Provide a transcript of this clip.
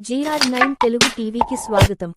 GR nine Telugu టీవీకి స్వాగతం.